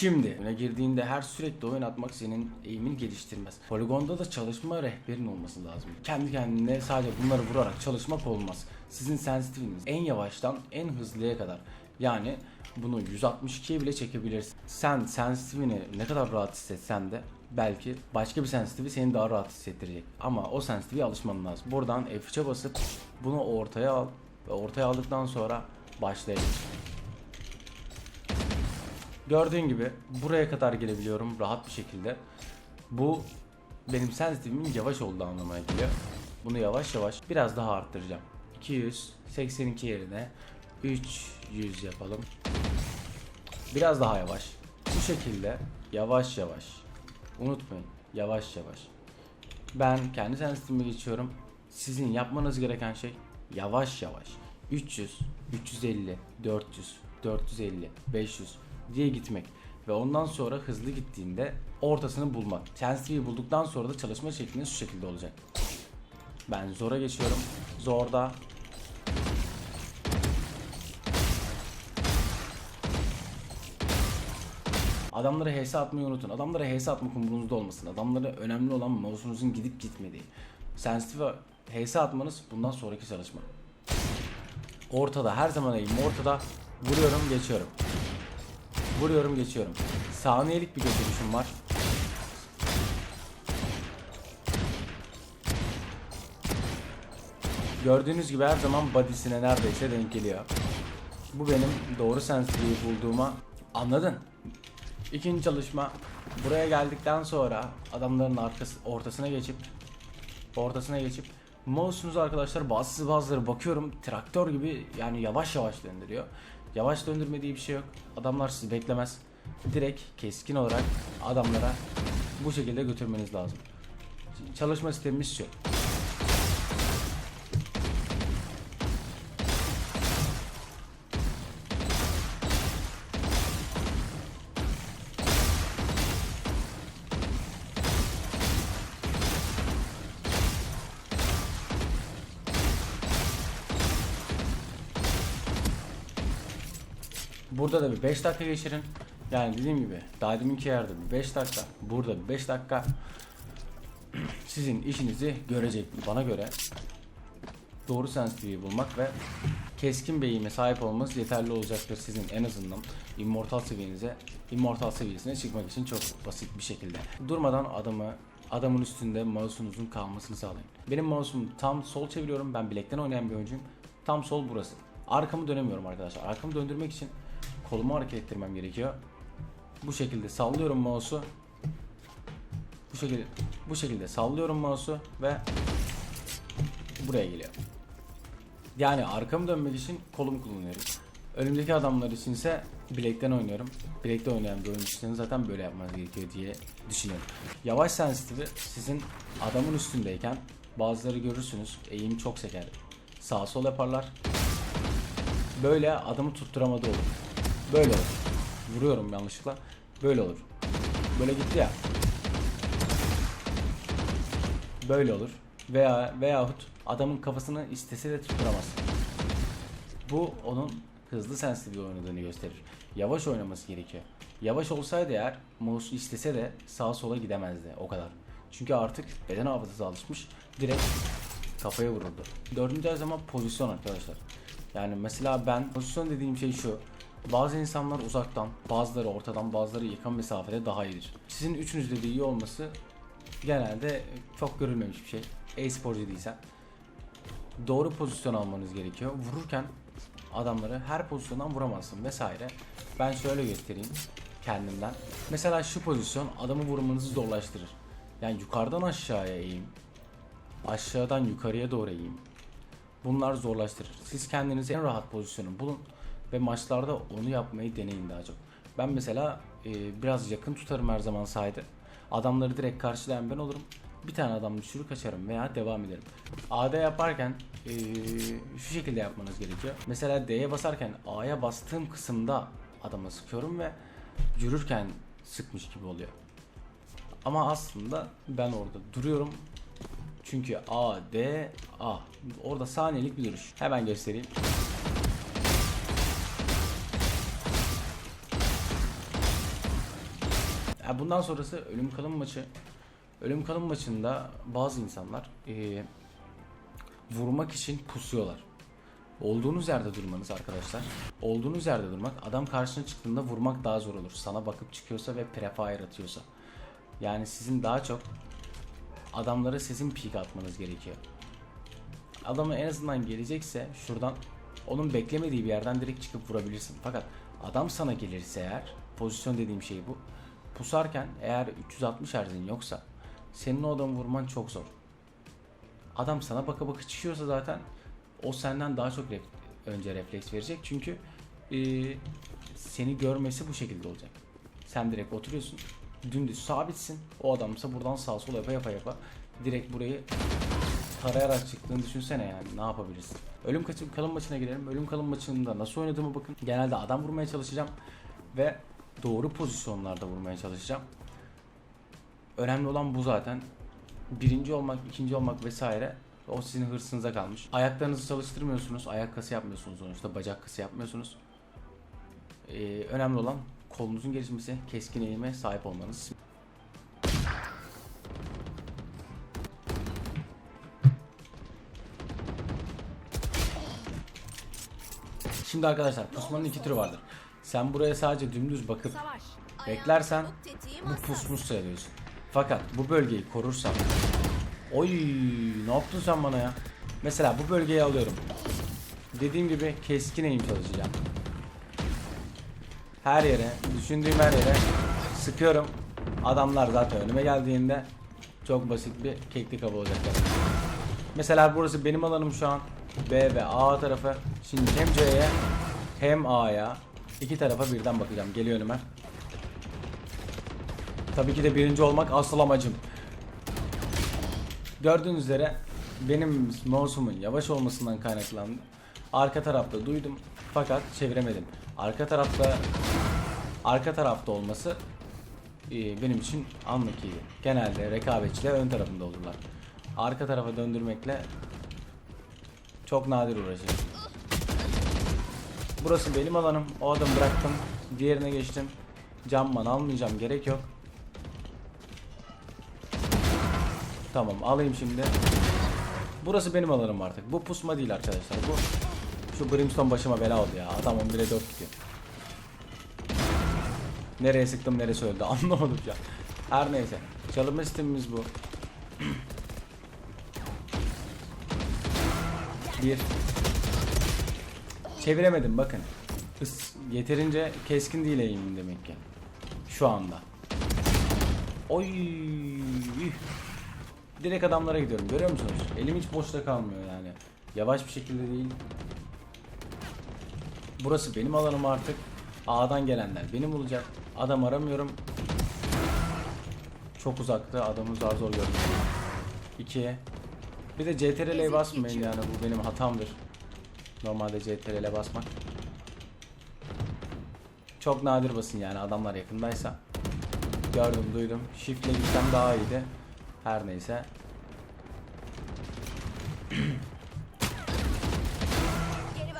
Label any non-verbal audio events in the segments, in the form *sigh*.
Şimdi oyuna girdiğinde her sürekli oyun atmak senin eğimini geliştirmez. Poligonda da çalışma rehberin olması lazım. Kendi kendine sadece bunları vurarak çalışmak olmaz. Sizin sensitiviniz en yavaştan en hızlıya kadar. Yani bunu 162'ye bile çekebilirsin. Sen sensitivini ne kadar rahat hissetsen de belki başka bir sensitivi seni daha rahat hissettirecek. Ama o sensitiviye alışman lazım. Buradan F3'e basıp bunu ortaya al ve ortaya aldıktan sonra başlayabilirsin. Gördüğün gibi buraya kadar gelebiliyorum rahat bir şekilde. Bu benim sensitivimin yavaş olduğu anlamına geliyor. Bunu yavaş yavaş biraz daha arttıracağım. 282 yerine 300 yapalım. Biraz daha yavaş. Bu şekilde yavaş yavaş. Unutmayın yavaş yavaş. Ben kendi sensitivime geçiyorum. Sizin yapmanız gereken şey yavaş yavaş 300, 350, 400, 450, 500 diye gitmek ve ondan sonra hızlı gittiğinde ortasını bulmak. Sensitiviyi bulduktan sonra da çalışma şeklinde şu şekilde olacak. Ben zora geçiyorum. Zorda Adamlara HS atmayı unutun. Adamlara HS atmak umurunuzda olmasın. Adamlara önemli olan mouse'unuzun gidip gitmediği. Sensitive HS atmanız bundan sonraki çalışma. Ortada her zaman eğim ortada. Vuruyorum geçiyorum. Vuruyorum geçiyorum. Saniyelik bir götürüşüm var. Gördüğünüz gibi her zaman body'sine neredeyse denk geliyor. Bu benim doğru sensitiviyi bulduğuma anladın. İkinci çalışma buraya geldikten sonra adamların arkası ortasına geçip ortasına geçip mouse'unuzu arkadaşlar bazı bazıları bakıyorum traktör gibi yani yavaş yavaş döndürüyor. Yavaş döndürme diye bir şey yok. Adamlar sizi beklemez. Direkt keskin olarak adamlara bu şekilde götürmeniz lazım. Çalışma sistemimiz şu. Burada da bir 5 dakika geçirin. Yani dediğim gibi daha deminki yerde bir 5 dakika, burada bir 5 dakika *clears throat* sizin işinizi görecek bana göre doğru sensitiviyi bulmak ve keskin beyime sahip olmanız yeterli olacaktır sizin en azından immortal seviyenize, immortal seviyesine çıkmak için çok basit bir şekilde. Durmadan adamı adamın üstünde mouse'unuzun kalmasını sağlayın. Benim mouse'um tam sol çeviriyorum. Ben bilekten oynayan bir oyuncuyum. Tam sol burası. Arkamı dönemiyorum arkadaşlar. Arkamı döndürmek için kolumu hareket ettirmem gerekiyor. Bu şekilde sallıyorum mouse'u. Bu şekilde bu şekilde sallıyorum mouse'u ve buraya geliyor. Yani arkamı dönmek için kolumu kullanıyorum. Önümdeki adamlar içinse bilekten oynuyorum. Bilekte oynayan bir oyuncuysanız zaten böyle yapmanız gerekiyor diye düşünüyorum. Yavaş sensitivi sizin adamın üstündeyken bazıları görürsünüz eğim çok seker. Sağ sol yaparlar. Böyle adamı tutturamadı olur. Böyle olur. Vuruyorum yanlışlıkla. Böyle olur. Böyle gitti ya. Böyle olur. Veya veyahut adamın kafasını istese de tutturamaz. Bu onun hızlı sensitive oynadığını gösterir. Yavaş oynaması gerekiyor. Yavaş olsaydı eğer mouse istese de sağa sola gidemezdi o kadar. Çünkü artık beden hafızası alışmış. Direkt kafaya vururdu. Dördüncü her zaman pozisyon arkadaşlar. Yani mesela ben pozisyon dediğim şey şu. Bazı insanlar uzaktan, bazıları ortadan, bazıları yakın mesafede daha iyidir. Sizin üçünüzde de iyi olması genelde çok görülmemiş bir şey. E-sporcu değilsen. Doğru pozisyon almanız gerekiyor. Vururken adamları her pozisyondan vuramazsın vesaire. Ben şöyle göstereyim kendimden. Mesela şu pozisyon adamı vurmanızı zorlaştırır. Yani yukarıdan aşağıya eğim, aşağıdan yukarıya doğru eğim. Bunlar zorlaştırır. Siz kendinize en rahat pozisyonu bulun ve maçlarda onu yapmayı deneyin daha çok. Ben mesela e, biraz yakın tutarım her zaman sahide. Adamları direkt karşılayan ben olurum. Bir tane adam düşürür kaçarım veya devam ederim. AD yaparken e, şu şekilde yapmanız gerekiyor. Mesela D'ye basarken A'ya bastığım kısımda adama sıkıyorum ve yürürken sıkmış gibi oluyor. Ama aslında ben orada duruyorum. Çünkü A, D, A. Orada saniyelik bir duruş. Hemen göstereyim. Ya bundan sonrası ölüm kalım maçı. Ölüm kalım maçında bazı insanlar eee, vurmak için pusuyorlar. Olduğunuz yerde durmanız arkadaşlar. Olduğunuz yerde durmak. Adam karşına çıktığında vurmak daha zor olur. Sana bakıp çıkıyorsa ve prefire atıyorsa. Yani sizin daha çok adamlara sizin peek atmanız gerekiyor. Adamı en azından gelecekse şuradan onun beklemediği bir yerden direkt çıkıp vurabilirsin. Fakat adam sana gelirse eğer pozisyon dediğim şey bu. Pusarken eğer 360 Hz'in yoksa senin o adamı vurman çok zor. Adam sana baka baka çıkıyorsa zaten o senden daha çok ref- önce refleks verecek. Çünkü eee, seni görmesi bu şekilde olacak. Sen direkt oturuyorsun. Dümdüz sabitsin. O adamsa buradan sağ sol yapa yapa yapa direkt burayı tarayarak çıktığını düşünsene yani ne yapabilirsin. Ölüm kaçım kalım maçına girelim. Ölüm kalım maçında nasıl oynadığımı bakın. Genelde adam vurmaya çalışacağım ve doğru pozisyonlarda vurmaya çalışacağım. Önemli olan bu zaten. Birinci olmak, ikinci olmak vesaire o sizin hırsınıza kalmış. Ayaklarınızı çalıştırmıyorsunuz. Ayak kası yapmıyorsunuz sonuçta. Bacak kası yapmıyorsunuz. Ee, önemli olan kolunuzun gelişmesi, keskin eğime sahip olmanız. Şimdi arkadaşlar pusmanın iki türü vardır. Sen buraya sadece dümdüz bakıp beklersen bu pusmuş sayılıyorsun. Fakat bu bölgeyi korursan Oy ne yaptın sen bana ya? Mesela bu bölgeyi alıyorum. Dediğim gibi keskin eğim çalışacağım. Her yere, düşündüğüm her yere sıkıyorum. Adamlar zaten önüme geldiğinde çok basit bir keklik hava olacaklar. Mesela burası benim alanım şu an. B ve A tarafı. Şimdi hem C'ye hem A'ya iki tarafa birden bakacağım. Geliyor önüme. Tabii ki de birinci olmak asıl amacım. Gördüğünüz üzere benim mouse'umun yavaş olmasından kaynaklandı. Arka tarafta duydum fakat çeviremedim. Arka tarafta arka tarafta olması e, benim için anlık iyi. Genelde rekabetçiler ön tarafında olurlar. Arka tarafa döndürmekle çok nadir uğraşıyorum. Burası benim alanım. O adamı bıraktım. Diğerine geçtim. Camman almayacağım. Gerek yok. Tamam alayım şimdi. Burası benim alanım artık. Bu pusma değil arkadaşlar. Bu şu brimstone başıma bela oldu ya. Adam 11'e 4 gidiyor. Nereye sıktım neresi öldü *laughs* anlamadım ya. Her neyse. Çalınma sistemimiz bu. *clears throat* Bir. Çeviremedim bakın. Hız yeterince keskin değil eğimim demek ki. Şu anda. Oy. Direkt adamlara gidiyorum. Görüyor musunuz? Elim hiç boşta kalmıyor yani. Yavaş bir şekilde değil. Burası benim alanım artık. A'dan gelenler benim olacak. Adam aramıyorum. Çok uzakta. Adamı zar zor gördüm. 2. Bir de CTRL'ye basmayın yani bu benim hatamdır. Normalde CTRL'e basmak. Çok nadir basın yani adamlar yakındaysa. Gördüm duydum. Shift'le gitsem daha iyiydi. Her neyse.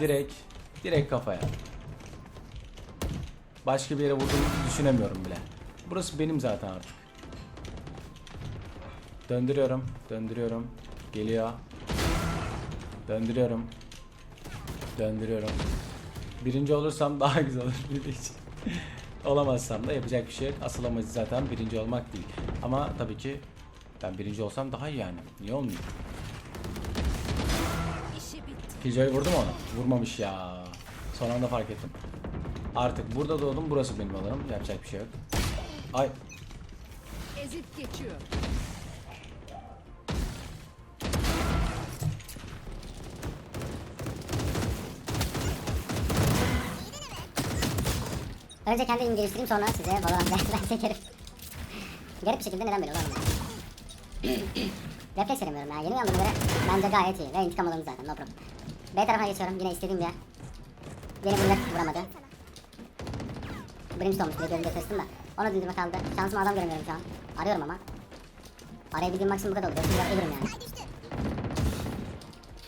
direkt direkt kafaya. Başka bir yere vurduğumu düşünemiyorum bile. Burası benim zaten artık. Döndürüyorum, döndürüyorum. Geliyor. Döndürüyorum. Döndürüyorum. Birinci olursam daha güzel olur benim için. Olamazsam da yapacak bir şey yok. Asıl amacı zaten birinci olmak değil. Ama tabii ki ben birinci olsam daha iyi yani. Niye olmuyor? İşi bitti. Killjoy vurdu mu onu? Vurmamış ya. Son anda fark ettim. Artık burada doğdum. Burası benim alanım. Yapacak bir şey yok. Ay. Ezip geçiyor. Önce kendi geliştireyim sonra size Valorant *laughs* ben çekerim. Garip bir şekilde neden böyle olamam. *coughs* Refleks veremiyorum ya. Yeni uyandığıma göre bence gayet iyi. Ve intikam alırım zaten no problem. B tarafına geçiyorum. Yine istediğim yer. Beni vuracak vuramadı. Brimstone. Bir gözümde tırstım da. Onu düldürme kaldı. Şansıma adam göremiyorum şu an. Arıyorum ama. Arayabildiğim maksimum bu kadar oldu. Yoksa ölürüm yani.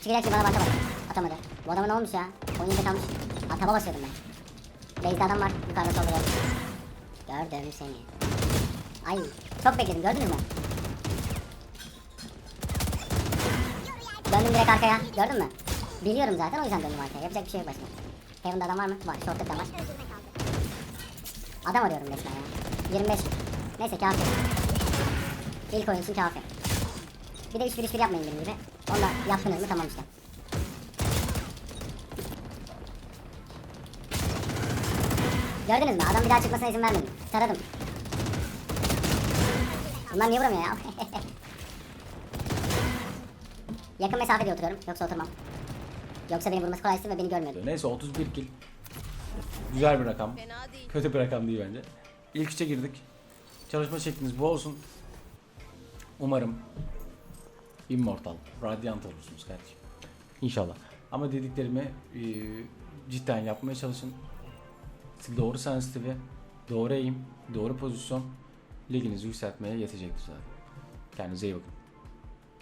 Çıkacak ki bana baka bak. Atamadı. Bu adama ne olmuş ya? 17'de kalmış. Ataba basıyordum ben. Base'de adam var. Yukarıda solda gördüm. Gördüm seni. Ay çok bekledim gördünüz mü? Döndüm direkt arkaya gördün mü? Biliyorum zaten o yüzden döndüm arkaya. Yapacak bir şey yok başka. Heaven'da adam var mı? Var. Short'ta da var. Adam arıyorum resmen ya. 25. Neyse kafi. İlk oyun için kafi. Bir de 3 1 3 1 yapmayın benim gibi. Onu da yaptınız mı tamam işte. Gördünüz mü? Adam bir daha çıkmasına izin vermedim. Taradım. Bunlar niye vuramıyor ya? *laughs* Yakın mesafede oturuyorum. Yoksa oturmam. Yoksa beni vurması kolaysı ve beni görmüyordu. Neyse 31 kill. Güzel bir rakam. Fena değil. Kötü bir rakam değil bence. İlk üçe girdik. Çalışma şekliniz bu olsun. Umarım Immortal, Radiant olursunuz kardeşim. İnşallah. Ama dediklerimi e, cidden yapmaya çalışın. Doğru sensitivi, doğru eğim, doğru pozisyon liginizi yükseltmeye yetecektir zaten. Kendinize iyi bakın.